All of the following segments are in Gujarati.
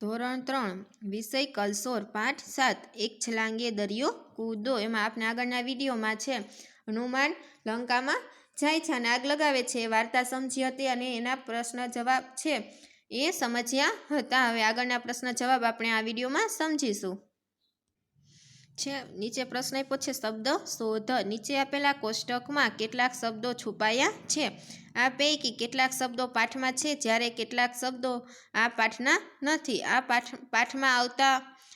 ધોરણ ત્રણ, વિષય કલસોર, પાઠ સાત, એક છલાંગે દરિયો, કૂદો, એમાં આપણે આગળના વિડીયોમાં છે. હનુમાન લંકામાં જાય છે અને આગ લગાવે છે, વાર્તા સમજી હતી અને એના પ્રશ્ન જવાબ છે. એ સમજ્યા હતા. હવે આગળના પ્રશ્ન જવાબ આપણે આ વિડીયોમાં સમજીશું. છે નીચે પ્રશ્ન આપ્યો છે, શબ્દ શોધ. નીચે આપેલા કોષ્ટકમાં કેટલાક શબ્દો છુપાયા છે. આ પૈકી કેટલાક શબ્દો પાઠમાં છે, જ્યારે કેટલાક શબ્દો આ પાઠના નથી. આ પાઠ, પાઠમાં આવતા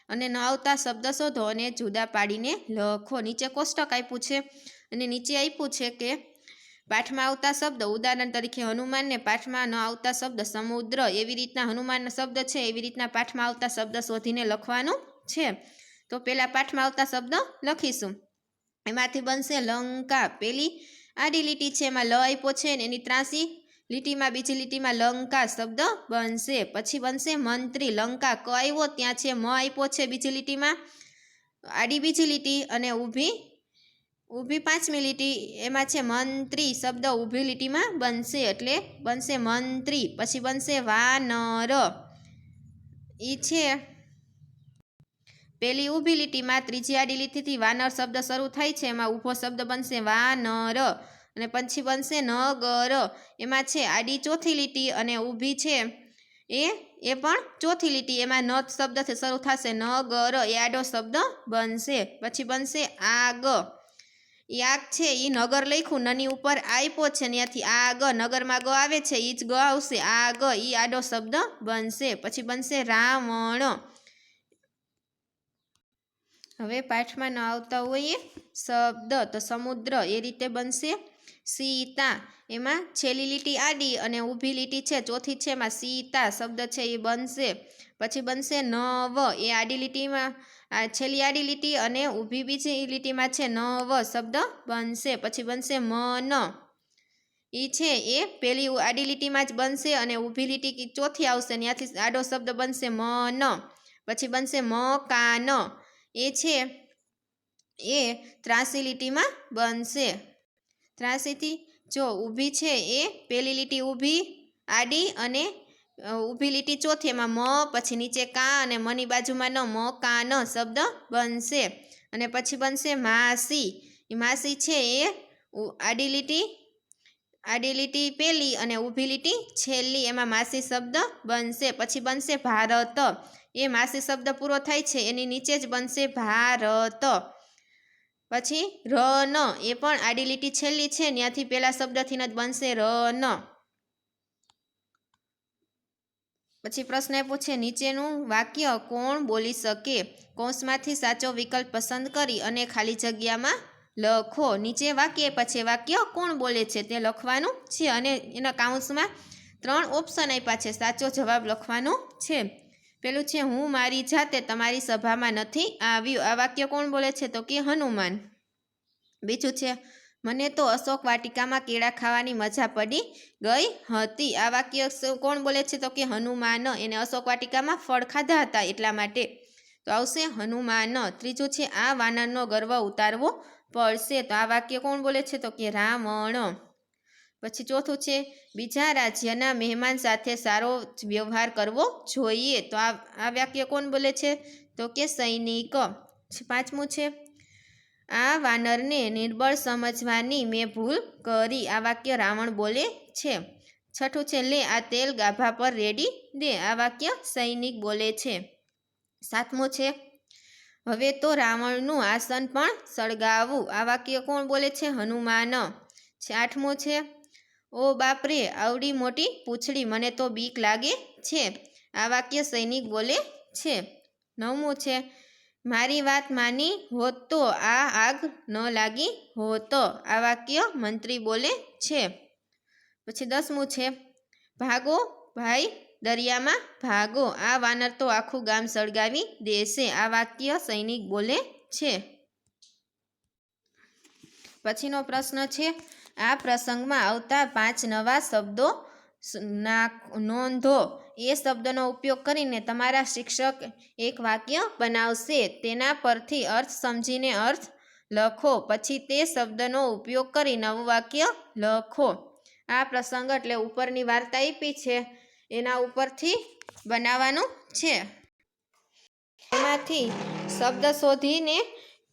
અને ન આવતા શબ્દ શોધો અને જુદા પાડીને લખો. નીચે કોષ્ટક આપ્યું છે અને નીચે આપ્યું છે કે પાઠમાં આવતા શબ્દ, ઉદાહરણ તરીકે હનુમાનને પાઠમાં ન આવતા શબ્દ, સમુદ્ર એવી રીતના હનુમાનનો શબ્દ છે, એવી રીતના પાઠમાં આવતા શબ્દ શોધીને લખવાનું છે. તો પહેલાં પાઠમાં આવતા શબ્દ લખીશું. એમાંથી બનશે લંકા. પેલી આડી લીટી છે, એમાં લ આપ્યો છે ને એની ત્રાસી લીટીમાં બીજી લીટીમાં લંકા શબ્દ બનશે. પછી બનશે મંત્રી. લંકા ક આવ્યો ત્યાં છે મ આપ્યો છે બીજી લીટીમાં. આડી બીજી લીટી અને ઊભી ઊભી પાંચમી લીટી, એમાં છે મંત્રી શબ્દ ઊભી લીટીમાં બનશે. એટલે બનશે મંત્રી. પછી બનશે વાનર. એ છે પેલી ઊભી લીટીમાં ત્રીજી આડી લીટીથી વાનર શબ્દ શરૂ થાય છે. એમાં ઊભો શબ્દ બનશે વાનર અને પછી બનશે નગર. એમાં છે આડી ચોથી લીટી અને ઊભી છે એ એ પણ ચોથી લીટી. એમાં ન શબ્દથી શરૂ થશે નગર. એ આડો શબ્દ બનશે. પછી બનશે આગ. આગ છે એ નગર લખ્યું. નની ઉપર આપ્યો છે ત્યાંથી આગ. નગરમાં ગ આવે છે એ જ ગ આવશે આગ. એ આડો શબ્દ બનશે. પછી બનશે રાવણ. હવે પાઠમાં ન આવતા હોઈએ, શબ્દ તો સમુદ્ર એ રીતે બનશે. સીતા, એમાં છેલ્લી લીટી આડી અને ઊભી લીટી છે, ચોથી છે એમાં સીતા, શબ્દ છે એ બનશે. પછી બનશે નવ, એ આડી લીટીમાં, આ છેલ્લી આડી લીટી અને ઊભી બીજી લીટીમાં છે નવ શબ્દ બનશે. પછી બનશે મન. એ છે એ પેલી આડી લીટીમાં જ બનશે અને ઊભી લીટી ચોથી આવશે ત્યાંથી આડો શબ્દ બનશે મન. પછી બનશે મકાન. એ છે, એ ત્રાસી લીટીમાં બનશે. ત્રાસીથી જો ઊભી છે એ, પેલી લીટી ઊભી, આડી અને ઊભી લીટી ચોથી એમાં મ, પછી નીચે કા અને મની બાજુમાં ન, મ, કા, ન શબ્દ બનશે. અને પછી બનશે માસી. માસી છે એ આડી લીટી આડી લીટી પેલી અને ઊભી લીટી છેલ્લી. એમાં માસી શબ્દ બનશે. પછી બનશે ભારત. એ માસી શબ્દ પૂરો થાય છે, એની નીચે જ બનશે ભારત. પછી ર ન એ પણ આડી લીટી છેલ્લી છે ત્યાંથી પેલા શબ્દથી જ બનશે ર ન પછી પ્રશ્ન એ પૂછે નીચેનું વાક્ય કોણ બોલી શકે? કૌંસમાંથી સાચો વિકલ્પ પસંદ કરી અને ખાલી જગ્યામાં લખો. નીચે વાક્ય, પછી વાક્ય કોણ બોલે છે તે લખવાનું છે અને એના કાઉન્સમાં ત્રણ ઓપ્શન આપ્યા છે, સાચો જવાબ લખવાનો છે. પેલું છે, હું મારી જાતે તમારી સભામાં નથી આવ્યું. આ વાક્ય કોણ બોલે છે? તો કે હનુમાન. બીજું છે, મને તો અશોક વાટિકામાં કેળા ખાવાની મજા પડી ગઈ હતી. આ વાક્ય કોણ બોલે છે? તો કે હનુમાન. એને અશોક વાટિકામાં ફળ ખાધા હતા એટલા માટે. તો આવશે હનુમાન. ત્રીજું છે, આ વાનરનો ગર્વ ઉતારવો પડશે. તો આ વાક્ય કોણ બોલે છે? તો કે રાવણ. પછી ચોથું છે, બીજા રાજ્યના મહેમાન સાથે સારો વ્યવહાર કરવો જોઈએ. તો આ આ વાક્ય કોણ બોલે છે? તો કે સૈનિક. પાંચમું છે, આ વાનરને નિર્બળ સમજવાની મેં ભૂલ કરી. આ વાક્ય રાવણ બોલે છે. છઠ્ઠું છે, લે આ તેલ ગાભા પર રેડી દે. આ વાક્ય સૈનિક બોલે છે. સાતમું છે, હવે તો રાવણનું આસન પણ સળગાવવું આ વાક્ય કોણ બોલે છે? હનુમાન. છે, આઠમું છે ઓ બાપરે, આવડી મોટી પૂંછડી મને તો બીક લાગે છે. આ વાક્ય સૈનિક બોલે છે. નવમું છે, મારી વાત માની હોત તો આ આગ ન લાગી હોત. આ વાક્ય મંત્રી બોલે છે. પછી દસમું છે, ભાગો ભાઈ, દરિયામાં ભાગો. આ વાનર તો આખું ગામ સળગાવી દેશે. આ વાક્ય સૈનિક બોલે છે. પછીનો પ્રશ્ન છે આ પ્રસંગમાં આવતા પાંચ નવા શબ્દો નોંધો. એ શબ્દનો ઉપયોગ કરીને તમારા શિક્ષક એક વાક્ય બનાવશે. તેના પરથી અર્થ સમજીને અર્થ લખો. પછી તે શબ્દનો ઉપયોગ કરી નવું વાક્ય લખો. આ પ્રસંગ એટલે ઉપરની વાર્તા આપી છે. એના ઉપરથી બનાવવાનું છે. એમાંથી શબ્દ શોધીને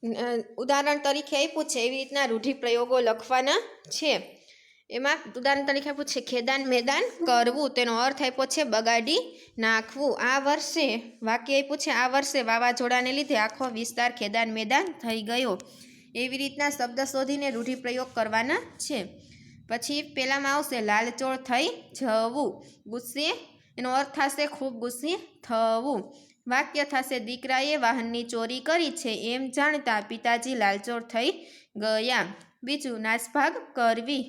ઉદાહરણ તરીકે આપ્યું છે, એવી રીતના રૂઢિપ્રયોગો લખવાના છે. એમાં ઉદાહરણ તરીકે આપ્યું છે, ખેદાન મેદાન કરવું તેનો અર્થ આપ્યો છે, બગાડી નાખવું આ વર્ષે વાક્ય આપ્યું છે, આ વર્ષે વાવાઝોડાને લીધે આખો વિસ્તાર ખેદાન મેદાન થઈ ગયો એવી રીતના શબ્દ શોધીને રૂઢિપ્રયોગ કરવાના છે. પછી પહેલામાં આવશે, લાલચોળ થઈ જવું ગુસ્સે, એનો અર્થ થશે, ખૂબ ગુસ્સે થવું વાક્ય થશે, દીકરાએ વાહનની ચોરી કરી છે એમ જાણતા પિતાજી લાલચોળ થઈ ગયા. બીજું, નાસભાગ કરવી.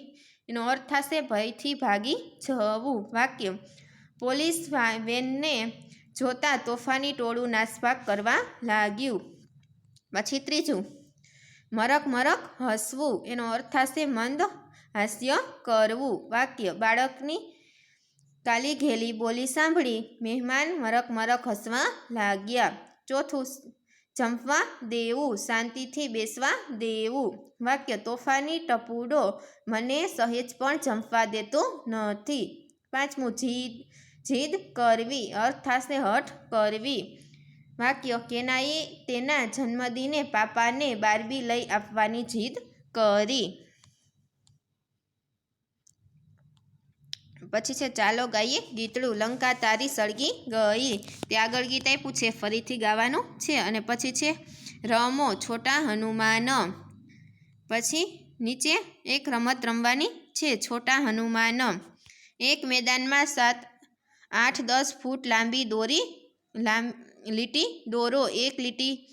એનો અર્થ થશે, ભયથી ભાગી જવું. વાક્ય, પોલીસ વેનને જોતા તોફાની ટોળું નાસભાગ કરવા લાગ્યું. પછી ત્રીજું, મરક મરક હસવું. એનો અર્થ થશે, મંદ હાસ્ય કરવું. વાક્ય, બાળકની કાલી ઘેલી બોલી સાંભળી, મહેમાન મરક મરક હસવા લાગ્યા. ચોથું જંપવા દેવું, શાંતિથી બેસવા દેવું. વાક્ય, તોફાની ટપુડો મને સહેજ પણ જંપવા દેતો નથી. પાંચમું, જીદ જીદ કરવી અર્થ હઠ કરવી. વાક્ય, કેનાએ તેના જન્મદિને પાપાને બારબી લઈ આપવાની જીદ કરી. પછી છે, ચાલો ગાઈએ ગીતડું. લંકા તારી સળગી ગઈ. તે આગળ ગીત આપ્યું છે, ફરીથી ગાવાનું છે. અને પછી છે, રમો છોટા હનુમાન. પછી નીચે એક રમત રમવાની છે, છોટા હનુમાન. એક મેદાનમાં સાત, આઠ, દસ ફૂટ લાંબી દોરી, લાંબ, લીટી દોરો. એક લીટી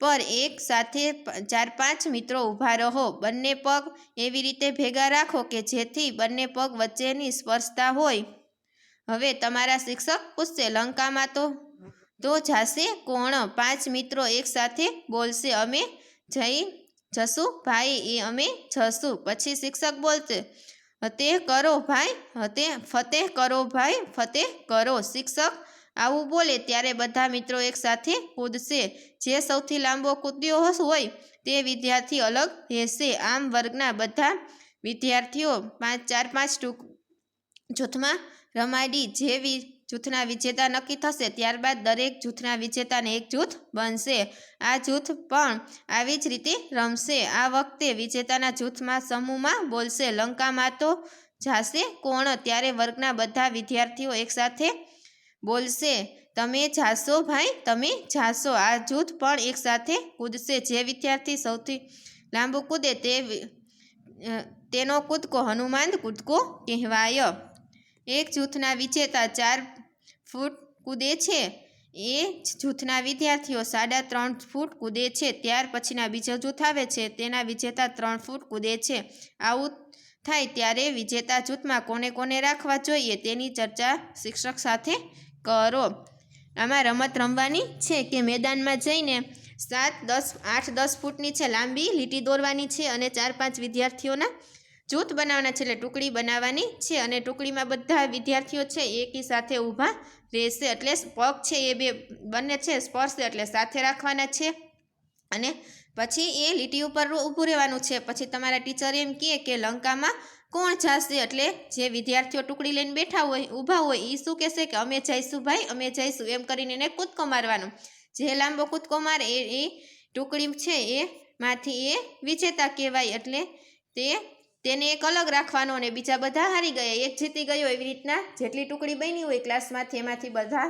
પર એક સાથે ચાર પાંચ મિત્રો ઊભા રહો. બંને પગ એવી રીતે ભેગા રાખો કે જેથી બંને પગ વચ્ચેની સ્પર્શતા હોય. હવે તમારા શિક્ષક પૂછશે લંકામાં તો તો જાશે કોણ? પાંચ મિત્રો એકસાથે બોલશે, અમે જઈ જશું, ભાઈ, એ અમે જશું. પછી શિક્ષક બોલશે, હતે કરો ભાઈ, હતે ફતેહ કરો ભાઈ ફતેહ કરો. શિક્ષક આવું બોલે ત્યારે બધા મિત્રો એકસાથે કૂદશે. જે સૌથી લાંબો કૂદ્યો હોય તે વિદ્યાર્થી અલગ રહેશે. આમ વર્ગના બધા વિદ્યાર્થીઓ પાંચ, ચાર, પાંચ ટૂંક જૂથમાં રમાડી. જે જૂથના વિજેતા નક્કી થશે ત્યારબાદ દરેક જૂથના વિજેતાને એક જૂથ બનશે. આ જૂથ પણ આવી જ રીતે રમશે. આ વખતે વિજેતાના જૂથમાં સમૂહમાં બોલશે, લંકામાં તો જાશે કોણ? ત્યારે વર્ગના બધા વિદ્યાર્થીઓ એકસાથે બોલશે, તમે જાશો ભાઈ, તમે જાશો. આ જૂથ પણ એકસાથે કૂદશે. જે વિદ્યાર્થી સૌથી લાંબુ કૂદે તે તેનો કૂદકો હનુમાન કૂદકો કહેવાય. એક જૂથના વિજેતા ચાર ફૂટ કૂદે છે. એ જૂથના વિદ્યાર્થીઓ સાડા ત્રણ ફૂટ કૂદે છે. ત્યાર પછીના બીજો જૂથ આવે છે. તેના વિજેતા ત્રણ ફૂટ કૂદે છે. આવું થાય ત્યારે વિજેતા જૂથમાં કોને કોને રાખવા જોઈએ તેની ચર્ચા શિક્ષક સાથે કરો. આમાં રમત રમવાની છે કે મેદાનમાં જઈને સાત, દસ, આઠ, દસ ફૂટની છે લાંબી, લીટી દોરવાની છે અને ચાર, પાંચ વિદ્યાર્થીઓના જૂથ બનાવવાના છે એટલે ટુકડી બનાવવાની છે અને ટુકડીમાં બધા વિદ્યાર્થીઓ છે એકી સાથે ઊભા રહેશે. એટલે પગ છે એ બે, બંને છે સ્પર્શે એટલે સાથે રાખવાના છે અને પછી એ લીટી ઉપર ઊભું રહેવાનું છે. પછી તમારા ટીચર એમ કહે કે લંકામાં કોણ જાશે એટલે જે વિદ્યાર્થીઓ ટુકડી લઈને બેઠા હોય, ઊભા હોય એ શું કહેશે કે અમે જઈશું ભાઈ, અમે જઈશું, એમ કરીને એને કૂદકો મારવાનો. જે લાંબો કૂદકો મારે એ એ ટુકડી છે એ માંથી એ વિજેતા કહેવાય એટલે તે, તેને એક અલગ રાખવાનો અને બીજા બધા હારી ગયા. એક જીતી ગયો એવી રીતના જેટલી ટુકડી બની હોય ક્લાસમાંથી, એમાંથી બધા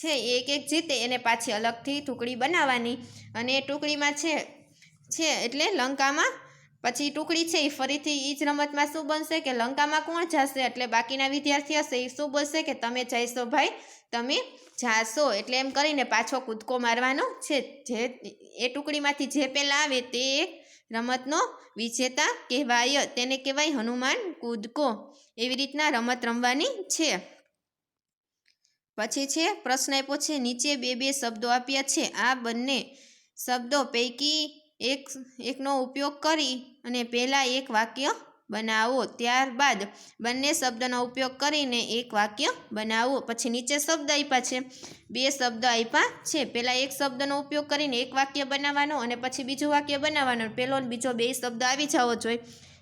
છે એક એક જીતે એને પાછી અલગથી ટુકડી બનાવવાની. અને એ ટુકડીમાં છે છે એટલે લંકામાં પછી ટુકડી છે એ ફરીથી એ જ રમતમાં શું બનશે કે લંકામાં કોણ જશે? એટલે બાકીના વિદ્યાર્થી હશે એ શું બોલશે કે તમે જઈશો ભાઈ, તમે જાશો. એટલે એમ કરીને પાછો કૂદકો મારવાનો છે. જે એ ટુકડીમાંથી જે પહેલાં આવે તે રમતનો વિજેતા કહેવાય, તેને કહેવાય હનુમાન કૂદકો. એવી રીતના રમત રમવાની છે. પછી છે, પ્રશ્ન આપ્યો છે, નીચે બે બે શબ્દો આપ્યા છે. આ બંને શબ્દો પૈકી એક, એકનો ઉપયોગ કરી અને પહેલાં એક વાક્ય બનાવો, ત્યારબાદ બંને શબ્દનો ઉપયોગ કરીને એક વાક્ય બનાવો. પછી નીચે શબ્દ આપ્યા છે. બે શબ્દ આપ્યા છે. પહેલાં એક શબ્દનો ઉપયોગ કરીને એક વાક્ય બનાવવાનો અને પછી બીજું વાક્ય બનાવવાનું. પહેલો બીજો બે શબ્દ આવી જવો જોઈએ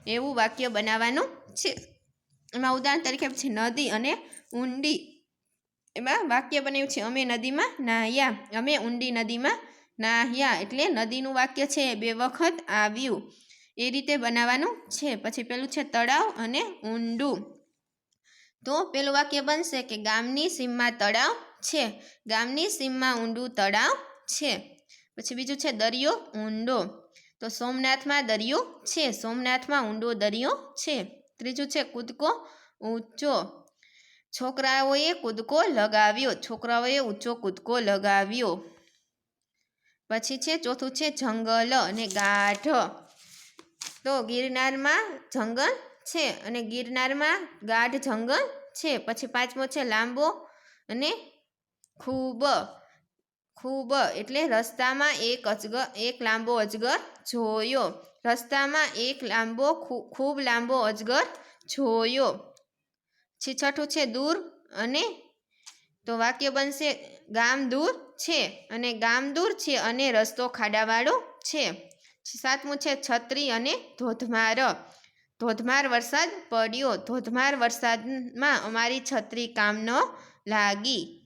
એવું વાક્ય બનાવવાનું છે. એમાં ઉદાહરણ તરીકે છે, નદી અને ઊંડી. એમાં વાક્ય બન્યું છે, અમે નદીમાં નાહ્યા. અમે ઊંડી નદીમાં નાહ્યા. એટલે નદીનું વાક્ય છે, બે વખત આવ્યું. એ રીતે બનાવવાનું છે. પછી પેલું છે તળાવ અને ઊંડું. તો પેલું વાક્ય બનશે કે ગામની સીમમાં તળાવ છે. ગામની સીમમાં ઊંડું તળાવ છે. પછી બીજું છે દરિયો ઊંડો. તો સોમનાથમાં દરિયો છે. સોમનાથમાં ઊંડો દરિયો છે. ત્રીજું છે કૂદકો ઊંચો. છોકરાઓએ કૂદકો લગાવ્યો. છોકરાઓએ ઊંચો કૂદકો લગાવ્યો. પછી છે ચોથું છે જંગલ અને ગાઢ. તો ગિરનારમાં જંગલ છે અને ગિરનારમાં ગાઢ જંગલ છે. પછી પાંચમો છે લાંબો અને ખૂબ ખૂબ એટલે રસ્તામાં એક અજગર, એક લાંબો અજગર જોયો. રસ્તામાં એક લાંબો ખૂબ લાંબો અજગર જોયો. પછી છઠ્ઠું છે દૂર અને તો વાક્ય બનશે ગામ દૂર છે અને ગામ દૂર છે અને રસ્તો ખાડાવાળો છે. સાતમું છે છત્રી અને ધોધમાર. ધોધમાર વરસાદ પડ્યો. ધોધમાર વરસાદમાં અમારી છત્રી કામ ન લાગી.